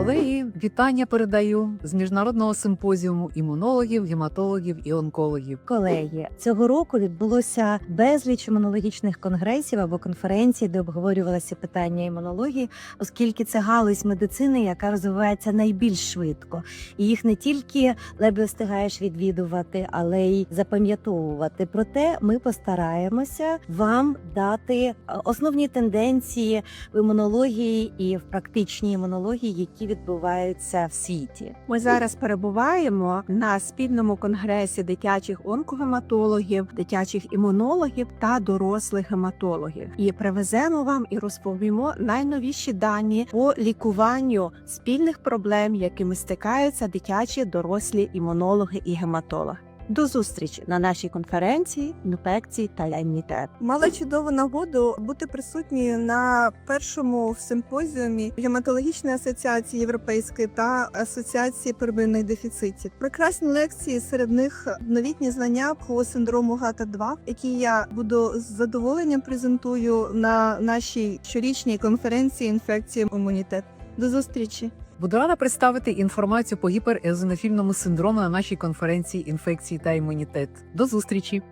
Колеги, вітання передаю з міжнародного симпозіуму імунологів, гематологів і онкологів. Колеги, цього року відбулося безліч імунологічних конгресів або конференцій, де обговорювалися питання імунології, оскільки це галузь медицини, яка розвивається найбільш швидко, і їх не тільки ледве встигаєш відвідувати, але й запам'ятовувати. Проте ми постараємося вам дати е, основні тенденції в імунології і в практичній імунології, які відбуваються в світі. Ми зараз перебуваємо на спільному конгресі дитячих онкогематологів, дитячих імунологів та дорослих гематологів. І привеземо вам і розповімо найновіші дані по лікуванню спільних проблем, якими стикаються дитячі дорослі імунологи і гематологи. До зустрічі на нашій конференції інфекцій та імунітет. Мала чудову нагоду бути присутньою на першому симпозіумі гематологічної асоціації європейської та асоціації первинних дефіцитів. Прекрасні лекції серед них новітні знання по синдрому гата 2 які я буду з задоволенням презентую на нашій щорічній конференції інфекції імунітет. До зустрічі! Буду рада представити інформацію по гіперезонофільному синдрому на нашій конференції інфекції та імунітет. До зустрічі!